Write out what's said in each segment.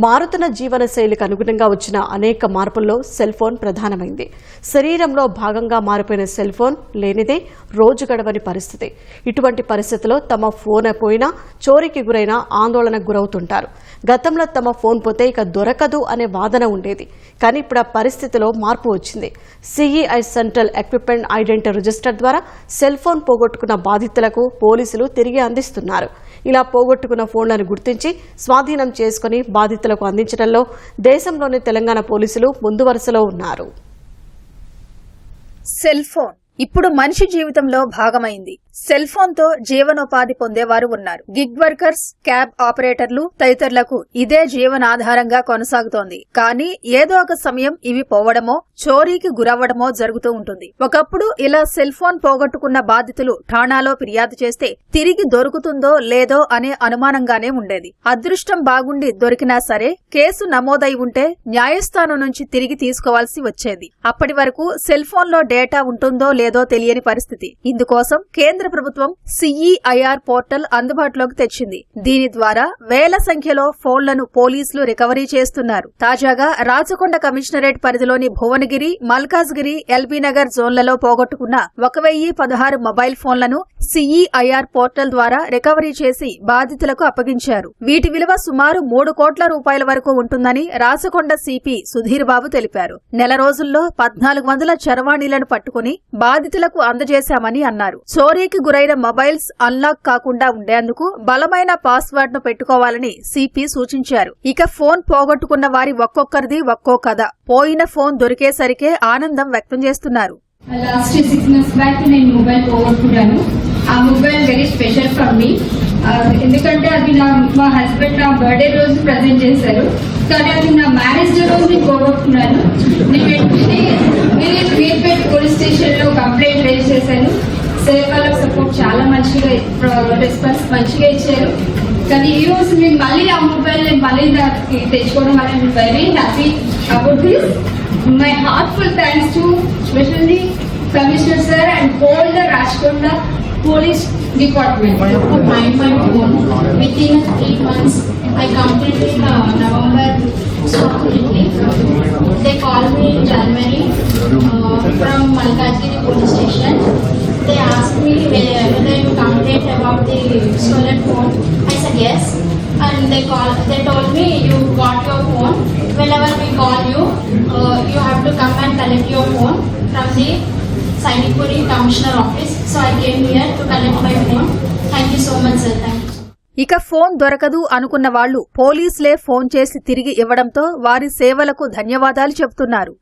మారుతున్న జీవన శైలికి అనుగుణంగా వచ్చిన అనేక మార్పుల్లో సెల్ ఫోన్ ప్రధానమైంది. శరీరంలో భాగంగా మారిపోయిన సెల్ ఫోన్ లేనిదే రోజు గడవని పరిస్థితి. ఇటువంటి పరిస్థితిలో తమ ఫోన్ పోయినా చోరీకి గురైనా ఆందోళనకు గురవుతుంటారు. గతంలో తమ ఫోన్ పోతే ఇక దొరకదు అనే వాదన ఉండేది. కానీ ఇప్పుడు ఆ పరిస్థితిలో మార్పు వచ్చింది. CEI central equipment identity register ద్వారా సెల్ ఫోన్ పోగొట్టుకున్న బాధితులకు పోలీసులు తిరిగి అందిస్తున్నారు. ఇలా పోగొట్టుకున్న ఫోన్లను గుర్తించి స్వాధీనం చేసుకుని బాధితులకు అందించడంలో దేశంలోని తెలంగాణ పోలీసులు ముందు వరుసలో ఉన్నారు. సెల్ ఫోన్ ఇప్పుడు మనిషి జీవితంలో భాగమైంది. సెల్ ఫోన్తో జీవనోపాధి పొందేవారు ఉన్నారు. గిగ్ వర్కర్స్ క్యాబ్ ఆపరేటర్లు తదితరులకు ఇదే జీవనాధారంగా కొనసాగుతోంది. కానీ ఏదో ఒక సమయం ఇవి పోవడమో చోరీకి గురవ్వడమో జరుగుతూ ఉంటుంది. ఒకప్పుడు ఇలా సెల్ ఫోన్ పోగొట్టుకున్న బాధితులు ఠాణాలో ఫిర్యాదు చేస్తే తిరిగి దొరుకుతుందో లేదో అనే అనుమానంగానే ఉండేది. అదృష్టం బాగుండి దొరికినా సరే కేసు నమోదై ఉంటే న్యాయస్థానం నుంచి తిరిగి తీసుకోవాల్సి వచ్చేది. అప్పటి వరకు సెల్ ఫోన్లో డేటా ఉంటుందో లేదో తెలియని పరిస్థితి. ఇందుకోసం కేంద్ర ప్రభుత్వం సిఈఐఆర్ పోర్టల్ అందుబాటులోకి తెచ్చింది. దీని ద్వారా వేల సంఖ్యలో ఫోన్లను పోలీసులు రికవరీ చేస్తున్నారు. తాజాగా రాచకొండ కమిషనరేట్ పరిధిలోని భువనగిరి మల్కాజ్గిరి ఎల్బీ నగర్ జోన్లలో పోగొట్టుకున్న ఒక వెయ్యి పదహారు మొబైల్ ఫోన్లను సిఈఐఆర్ పోర్టల్ ద్వారా రికవరీ చేసి బాధితులకు అప్పగించారు. వీటి విలువ సుమారు మూడు కోట్ల రూపాయల వరకు ఉంటుందని రాసకొండ సిపి సుధీర్ బాబు తెలిపారు. నెల రోజుల్లో పద్నాలుగు వందల చరవాణీలను పట్టుకుని బాధితులకు అందజేశామని అన్నారు. చోరీకి గురైన మొబైల్స్ అన్లాక్ కాకుండా ఉండేందుకు బలమైన పాస్వర్డ్ను పెట్టుకోవాలని సిపి సూచించారు. ఇక ఫోన్ పోగొట్టుకున్న వారి ఒక్కొక్కరిది ఒక్కో కథ. పోయిన ఫోన్ దొరికేసరికే ఆనందం వ్యక్తం చేస్తున్నారు. లాస్ట్ సిక్స్ మంత్స్ బ్యాక్ నేను మొబైల్ పోగొట్టుకున్నాను. ఆ mobile very special for me ఎందుకంటే అది నా మా హస్బెండ్ నా బర్త్డే రోజు ప్రజెంట్ చేశారు. కానీ అది నా మ్యారేజ్ డే రోజు నేను పోగొట్టుకున్నాను నేను వెంటనే పోలీస్ స్టేషన్లో కంప్లైంట్ రేజ్ చేశాను. సేవ్ వాళ్ళకి సపోర్ట్ చాలా మంచిగా రెస్పాన్స్ మంచిగా ఇచ్చారు. కానీ ఈ రోజు నేను మళ్ళీ ఆ మొబైల్ నేను మళ్ళీ దానికి తెచ్చుకోవడం అనేది very happy about this my heartful thanks to specially commissioner sir and all the Police Department. could find my phone within three months. I completed uh, November completely. They called me in January uh, from Malkajgiri police station. They asked me whe- whether you complained about the stolen phone. I said yes. And they call, they told me you got your phone. Whenever we call you, uh, you have to come and collect your phone from the Sainipuri Commissioner office. ఇక phone దొరకదు అనుకున్న వాళ్ళు పోలీసులే phone చేసి తిరిగి ఇవ్వడంతో వారి సేవలకు ధన్యవాదాలు చెబుతున్నారు.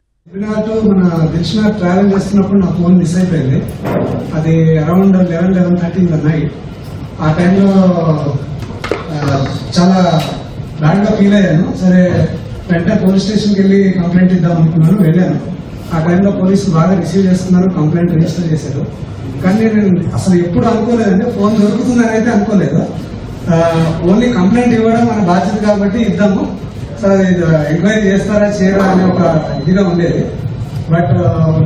మన దక్షిణ ట్రావెల్ చేస్తున్నప్పుడు నా ఫోన్ మిస్ అయిపోయింది. అది around eleven eleven thirty in the night ఆ టైంలో చాలా బ్యాడ్గా ఫీల్ అయ్యాను. సరే వెంటనే పోలీస్ స్టేషన్కి వెళ్ళి కంప్లైంట్ ఇద్దాం అనుకున్నాను వెళ్ళాను. ఆ టైంలో పోలీసులు బాగా రిసీవ్ చేసుకున్నారు కంప్లైంట్ రిజిస్టర్ చేశారు. కానీ నేను అసలు ఎప్పుడు అనుకోలేదంటే ఫోన్ దొరుకుతుందని అయితే అనుకోలేదు ఓన్లీ కంప్లైంట్ ఇవ్వడం మన బాధ్యత కాబట్టి ఇద్దాము. సార్ ఇది ఎంక్వైరీ చేస్తారా చేయరా అనే ఒక ఇదిగా ఉండేది. బట్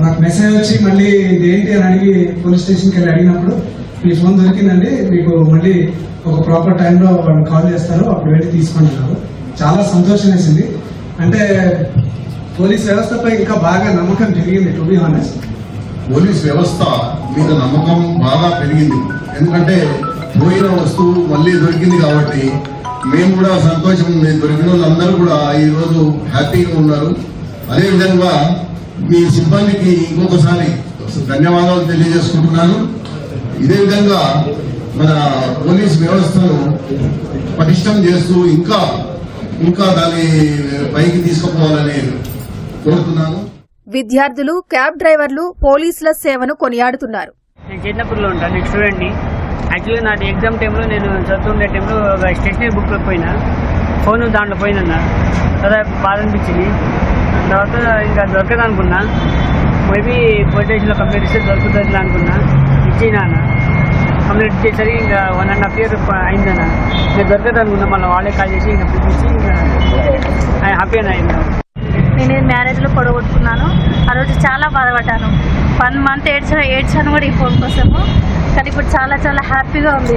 నాకు మెసేజ్ వచ్చి మళ్ళీ ఇది ఏంటి అని అడిగి పోలీస్ స్టేషన్కి వెళ్ళి అడిగినప్పుడు మీ ఫోన్ దొరికిందండి మీకు మళ్ళీ ఒక ప్రాపర్ టైంలో వాళ్ళు కాల్ చేస్తారు అప్పుడు వెళ్ళి తీసుకుంటున్నారు చాలా సంతోషం వేసింది. అంటే పోలీస్ వ్యవస్థపై ఇంకా బాగా నమ్మకం పెరిగింది టు బి హానెస్ట్ పోలీస్ వ్యవస్థ మీద నమ్మకం బాగా పెరిగింది. ఎందుకంటే పోయిన వస్తువు మళ్ళీ దొరికింది కాబట్టి మేము కూడా సంతోషం ఉంది. దొరికిన వాళ్ళందరూ కూడా ఈ రోజు హ్యాపీగా ఉన్నారు. అదేవిధంగా మీ సిబ్బందికి ఇంకొకసారి ధన్యవాదాలు తెలియజేసుకుంటున్నాను. ఇదే విధంగా మన పోలీస్ వ్యవస్థను పటిష్టం చేస్తూ ఇంకా ఇంకా దాన్ని పైకి తీసుకుపోవాలని కోరుతున్నాను. విద్యార్థులు క్యాబ్ డ్రైవర్లు పోలీసుల సేవను కొనియాడుతున్నారు. నేను చిన్నపూర్లో ఉంటాను నేను స్టూడెంట్ని. యాక్చువల్గా నాది ఎగ్జామ్ టైంలో నేను చదువుతుండే టైంలో ఒక స్టేషనరీ బుక్లో పోయినా. ఫోన్ దాంట్లో పోయిందన్న. తర్వాత బాధ అనిపించింది. తర్వాత ఇంకా దొరకదు అనుకున్నా మేబీ పోలీస్ స్టేషన్లో కంప్లీట్ ఇస్తే దొరుకుతుంది అనుకున్నా. ఇచ్చినా అన్న. కంప్లీట్ ఇచ్చేసరికి ఇంకా వన్ అండ్ హాఫ్ ఇయర్ అయిందన్న. ఇంకా దొరకదు అనుకున్నా మళ్ళీ వాళ్ళే కాల్ చేసి ఇంకా పిలిపించి ఇంకా హ్యాపీ అని అయింది. నేను మ్యారేజ్లో పొడగొట్టుకున్నాను. ఆ రోజు చాలా బాధపడ్డాను. వన్ మంత్ ఏడ్చా ఏడ్చాను కూడా ఈ ఫోన్ కోసము. కానీ ఇప్పుడు చాలా చాలా హ్యాపీగా ఉంది.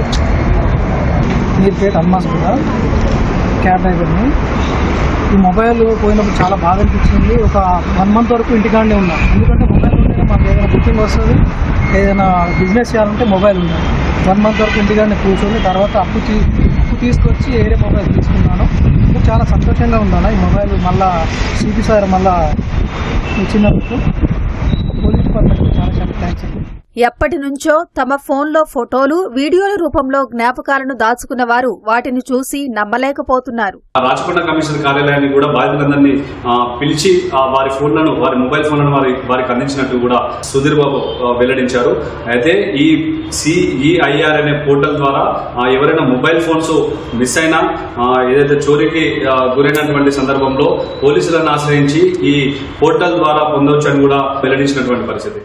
మీర్పేట్ అమ్మాస్ కూడా క్యాబ్ డ్రైవర్ని ఈ మొబైల్ పోయినప్పుడు చాలా బాధ అనిపించింది. ఒక వన్ మంత్ వరకు ఇంటికాడనే ఉన్నా. ఎందుకంటే మొబైల్ ఉంటే మాకు ఏదైనా బుకింగ్ వస్తుంది ఏదైనా బిజినెస్ చేయాలంటే మొబైల్ ఉండాలి. వన్ మంత్ వరకు ఇంటికాడనే కూర్చొని తర్వాత అప్పు తీ అప్పు తీసుకొచ్చి వేరే మొబైల్ తీసుకున్నాను. చాలా సంతోషంగా ఉందన్న ఈ మొబైల్ మళ్ళా సిపి సార్ మళ్ళా ఇచ్చినందుకు పోలీస్ డిపార్ట్మెంట్కి చాలా చాలా థ్యాంక్స్ ఎప్పటి నుంచో తమ ఫోన్లో ఫోటోలు వీడియోల రూపంలో జ్ఞాపకాలను దాచుకున్న వారు వాటిని చూసి నమ్మలేకపోతున్నారు. రాచకొండ కమిషనర్ కార్యాలయాన్ని కూడా బాధితులందరినీ పిలిచి వారి ఫోన్లను వారి మొబైల్ ఫోన్లను వారి వారికి అందించినట్టు కూడా సుధీర్ బాబు వెల్లడించారు. అయితే ఈ సిఈఐఆర్ అనే పోర్టల్ ద్వారా ఎవరైనా మొబైల్ ఫోన్స్ మిస్ అయినా ఏదైతే చోరీకి గురైనటువంటి సందర్భంలో పోలీసులను ఆశ్రయించి ఈ పోర్టల్ ద్వారా పొందవచ్చు అని కూడా వెల్లడించినటువంటి పరిస్థితి.